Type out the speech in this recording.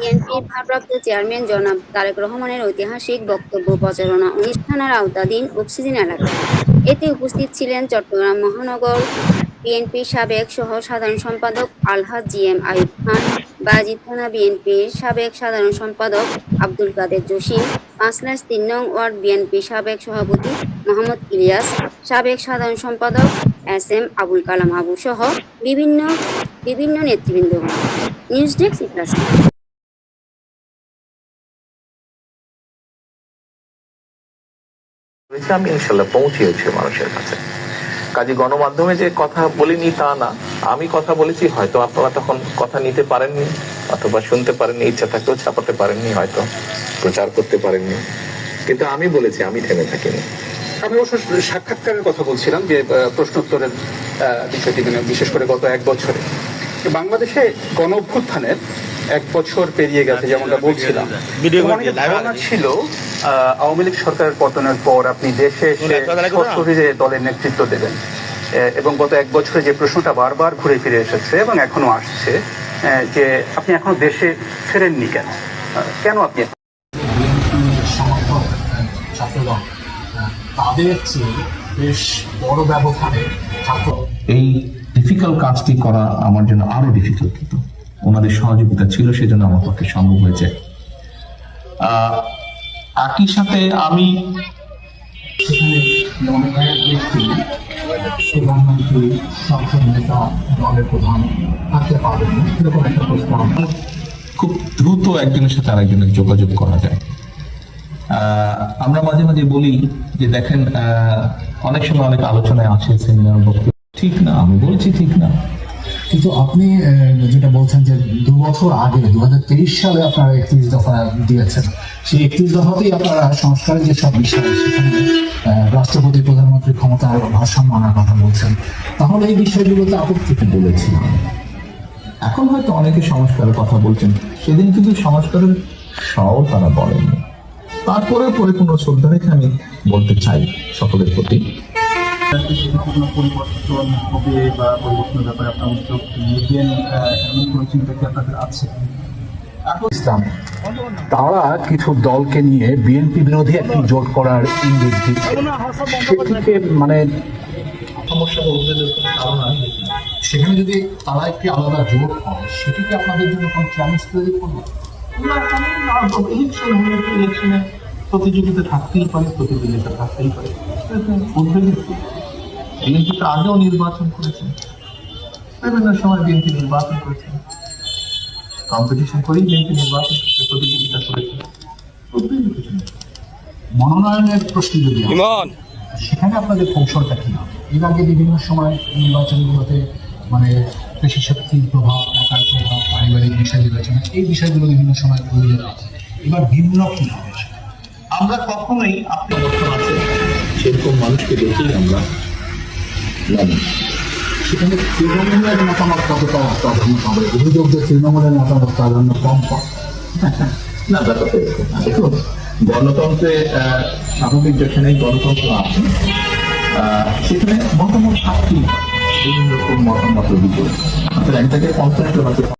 বিএনপির ভারপ্রাপ্ত চেয়ারম্যান জনাব তারেক রহমানের ঐতিহাসিক বক্তব্য প্রচারণা অনুষ্ঠানের আওতাধীন অক্সিজেন এলাকা। এতে উপস্থিত ছিলেন চট্টগ্রাম মহানগর বিএনপির সাবেক সহ সাধারণ সম্পাদক আলহাজ জি এম আইয়ুব খান, বাজিত থানা বিএনপির সাবেক সাধারণ সম্পাদক আব্দুল কাদের জসিম পাঁচলাস তিন নং ওয়ার্ড বিএনপির সাবেক সভাপতি মোহাম্মদ ইলিয়াস, সাবেক সাধারণ সম্পাদক এস এম আবুল কালাম আবু সহ বিভিন্ন বিভিন্ন নেতৃবৃন্দ। নিউজ ডেস্ক ইনশাল্লাহ মানুষের কাছে। কাজে গণমাধ্যমে যে কথা বলিনি তা না। আমি কথা বলেছি, হয়তো আপনারা তখন কথা নিতে পারেননি, অথবা শুনতে পারেননি, ইচ্ছা থাকলেও ছাপাতে পারেননি, হয়তো প্রচার করতে পারেননি। কিন্তু আমি বলেছি, আমি থেমে থাকিনি। আমি অবশ্য সাক্ষাৎকারের কথা বলছিলাম যে প্রশ্নোত্তরের বিষয়টি মানে বিশেষ করে গত এক বছরে। বাংলাদেশে গণ অভ্যুত্থানের এক বছর পেরিয়ে গেছে যেমনটা বলছিলাম। ধারণা ছিল আওয়ামী লীগ সরকারের পতনের পর আপনি দেশে এসে দলের নেতৃত্ব দেবেন? এবং গত এক বছরে যে প্রশ্নটা বারবার ঘুরে ফিরে এসেছে এবং এখনও আসছে যে আপনি এখনও দেশে ফেরেননি কেন? কেন আপনি তাদের চেয়ে বেশ বড় ব্যবধানে এই ডিফিকাল্ট কাজটি করা আমার জন্য আরও ডিফিকাল্ট হতো। ওনাদের সহযোগিতা ছিল, সেজন্য আমার পক্ষে সম্ভব হয়েছে। একই সাথে আমি খুব দ্রুত একজনের সাথে আরেকজনের যোগাযোগ করা যায়। আমরা মাঝে মাঝে বলি যে দেখেন অনেক সময় অনেক আলোচনায় আছে বক্তব্য। ঠিক না, আমি বলছি ঠিক না। কিন্তু আপনি যেটা বলছেন যে দু বছর আগে, দুহাজার তেইশ সালে আপনারা একত্রিশ দফা দিয়েছেন। সেই একত্রিশ দফাতেই আপনারা সংস্কারের যে সব বিষয়, সেখানে রাষ্ট্রপতি, প্রধানমন্ত্রী ক্ষমতার ভারসাম্য আনার কথা বলছেন। তাহলে এই বিষয়গুলোতে আপত্তি কি বলেছিলাম এখন হয়তো অনেকে সংস্কারের কথা বলছেন, সেদিন কিন্তু সংস্কারের সও তারা বলেননি। তারপরে পরিপূর্ণ শ্রদ্ধা রেখে আমি বলতে চাই সকলের প্রতি। হবে বা পরিবর্তনের ব্যাপারে আপনার এমন কোনো চিন্তা কি আপনাদের আছে? ইসলাম, তারা কিছু দলকে নিয়ে বিএনপি বিরোধী একটি জোট করার ইঙ্গিত দিচ্ছে। মানে সমস্যা বলতে সেখানে যদি তারা একটি আলাদা জোট হয় সেটিকে আপনাদের জন্য কোনো চ্যালেঞ্জ তৈরি করবে? প্রতিযোগিতা থাকতেই পারে, প্রতিযোগিতা থাকতেই পারে। বিএনপি তো আগেও নির্বাচন করেছে বিভিন্ন সময় বিএনপি নির্বাচন করেছে কম্পিটিশন করেই বিএনপি নির্বাচন করছে প্রতিযোগিতা করেছে। মনোনয়নের প্রশ্ন যদি সেখানে আপনাদের কৌশলটা কি? এর আগে বিভিন্ন সময় নির্বাচনগুলোতে মানে পেশি শক্তির প্রভাব টাকার প্রভাব পারিবারিক বিষয় বিবেচনা এই বিষয়গুলো বিভিন্ন সময় তৈরি হয়েছে এবার ভিন্ন কি হবে আমরা কখনোই আপনি অবস্থান আছে সেরকম মানুষকে দেখেই আমরা মানি সেখানে তৃণমূলের মতামত কতটা প্রাধান্য পাবে অভিযোগ যে তৃণমূলের মতামত প্রাধান্য কম পাবে না না। দেখুন, গণতন্ত্রে স্বাভাবিক যেখানেই গণতন্ত্র আছে সেখানে মতামত থাকতেই। বিভিন্ন রকম মতামত অভিযোগ আপনার একটাকে কনফারেন্ট